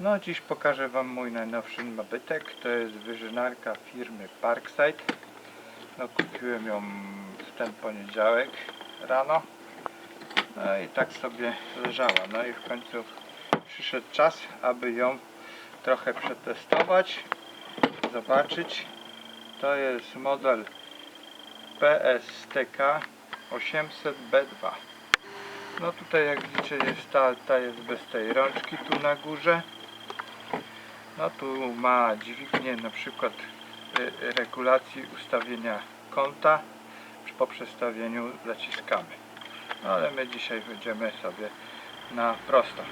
No dziś pokażę Wam mój najnowszy nabytek. To jest wyżynarka firmy Parkside. No kupiłem ją w ten poniedziałek rano. No i tak sobie leżała. No i w końcu przyszedł czas, aby ją trochę przetestować, zobaczyć. To jest model PSTK 800B2. No tutaj jak widzicie jest ta, ta jest bez tej rączki tu na górze. No tu ma dźwignię na przykład y, regulacji ustawienia kąta. Po przestawieniu zaciskamy. No ale my dzisiaj będziemy sobie na prosto.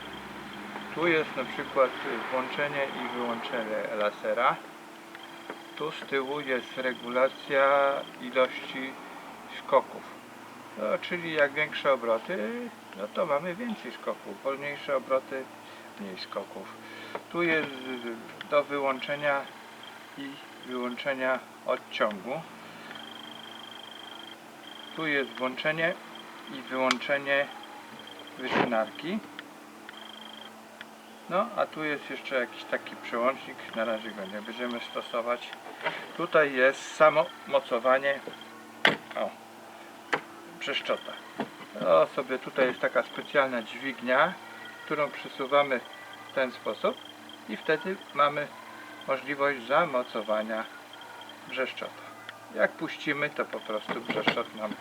Tu jest na przykład włączenie i wyłączenie lasera. Tu z tyłu jest regulacja ilości skoków. No, czyli jak większe obroty, no to mamy więcej skoków. Wolniejsze obroty, mniej skoków. Tu jest do wyłączenia i wyłączenia odciągu. Tu jest włączenie i wyłączenie wyżynarki. No, a tu jest jeszcze jakiś taki przełącznik, na razie go nie będziemy stosować. Tutaj jest samo mocowanie o, brzeszczota. No sobie tutaj jest taka specjalna dźwignia, którą przesuwamy w ten sposób i wtedy mamy możliwość zamocowania brzeszczota. Jak puścimy, to po prostu brzeszczot nam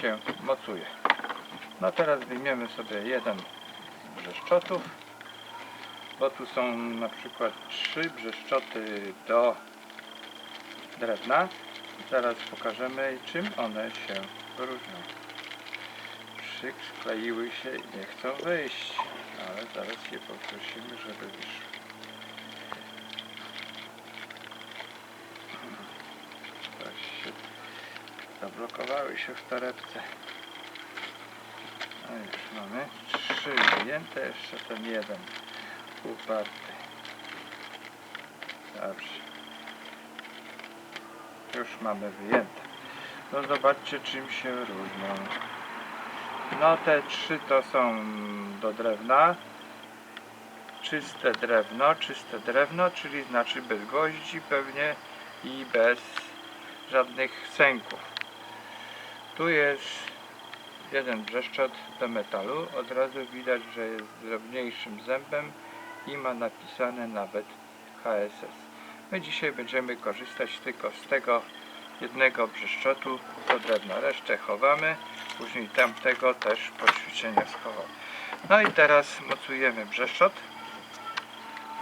się mocuje. No teraz wyjmiemy sobie jeden z brzeszczotów, bo tu są na przykład trzy brzeszczoty do drewna. Zaraz pokażemy czym one się różnią. Przykleiły się i nie chcą wyjść, ale zaraz je poprosimy, żeby wyszły. Się zablokowały się w torebce. No już mamy trzy wyjęte, jeszcze ten jeden uparty. Dobrze. Już mamy wyjęte. No zobaczcie czym się różnią. No te trzy to są do drewna. Czyste drewno, czyste drewno, czyli znaczy bez gwoździ pewnie i bez żadnych sęków. Tu jest jeden brzeszczot do metalu. Od razu widać, że jest drobniejszym zębem i ma napisane nawet HSS. My dzisiaj będziemy korzystać tylko z tego jednego brzeszczotu do drewna. Resztę chowamy, później tamtego też po ćwiczenia schowamy. No i teraz mocujemy brzeszczot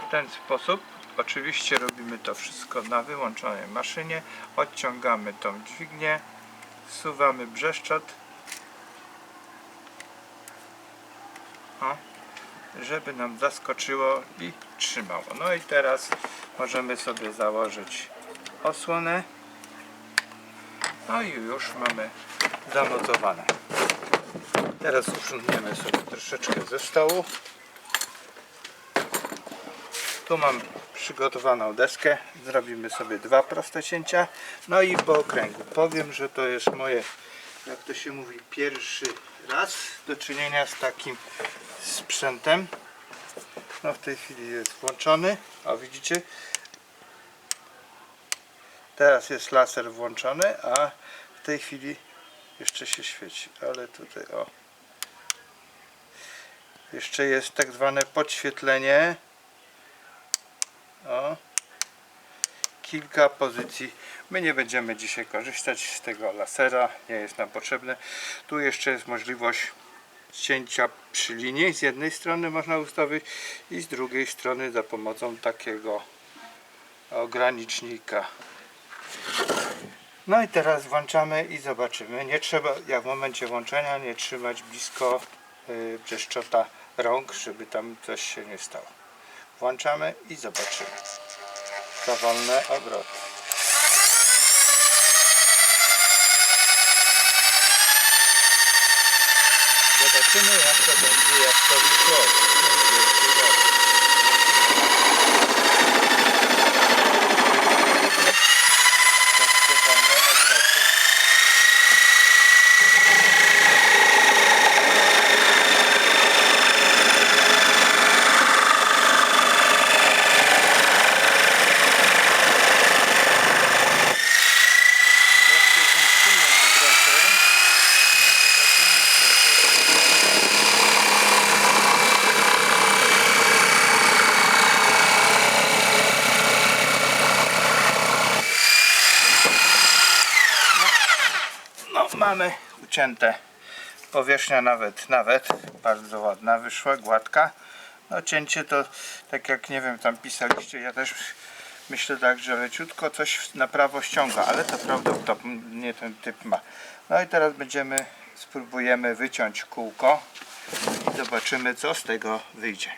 w ten sposób. Oczywiście robimy to wszystko na wyłączonej maszynie. Odciągamy tą dźwignię, wsuwamy brzeszczot. O, żeby nam zaskoczyło i trzymało. No i teraz możemy sobie założyć osłonę. No i już mamy zamocowane. Teraz uprzątniemy sobie troszeczkę ze stołu. Tu mam przygotowaną deskę. Zrobimy sobie dwa proste cięcia. No i po okręgu. Powiem, że to jest moje, jak to się mówi, pierwszy raz do czynienia z takim sprzętem. No w tej chwili jest włączony. O widzicie? Teraz jest laser włączony, a w tej chwili jeszcze się świeci. Ale tutaj o. Jeszcze jest tak zwane podświetlenie. O. Kilka pozycji. My nie będziemy dzisiaj korzystać z tego lasera. Nie jest nam potrzebne. Tu jeszcze jest możliwość cięcia przy linii. Z jednej strony można ustawić i z drugiej strony za pomocą takiego ogranicznika. No i teraz włączamy i zobaczymy. Nie trzeba, jak w momencie włączenia, nie trzymać blisko y, brzeszczota rąk, żeby tam coś się nie stało. Włączamy i zobaczymy. Powolne obroty. Zobaczymy jak to będzie, jak to wyszło. Pierwszy raz. Tak powolne obroty. Mamy ucięte. Powierzchnia nawet, nawet bardzo ładna wyszła, gładka. No cięcie to, tak jak nie wiem, tam pisaliście, ja też myślę tak, że leciutko coś na prawo ściąga, ale to prawdopodobnie ten typ ma. No i teraz będziemy, spróbujemy wyciąć kółko i zobaczymy co z tego wyjdzie.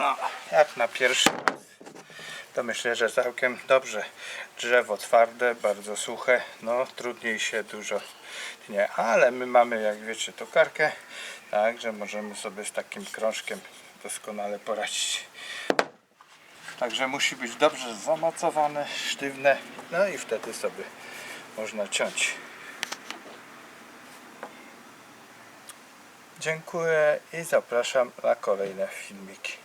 No, jak na pierwszy raz, to myślę, że całkiem dobrze. Drzewo twarde, bardzo suche, no trudniej się dużo tnie, ale my mamy, jak wiecie, tokarkę, także możemy sobie z takim krążkiem doskonale poradzić. Także musi być dobrze zamocowane, sztywne, no i wtedy sobie można ciąć. Dziękuję i zapraszam na kolejne filmiki.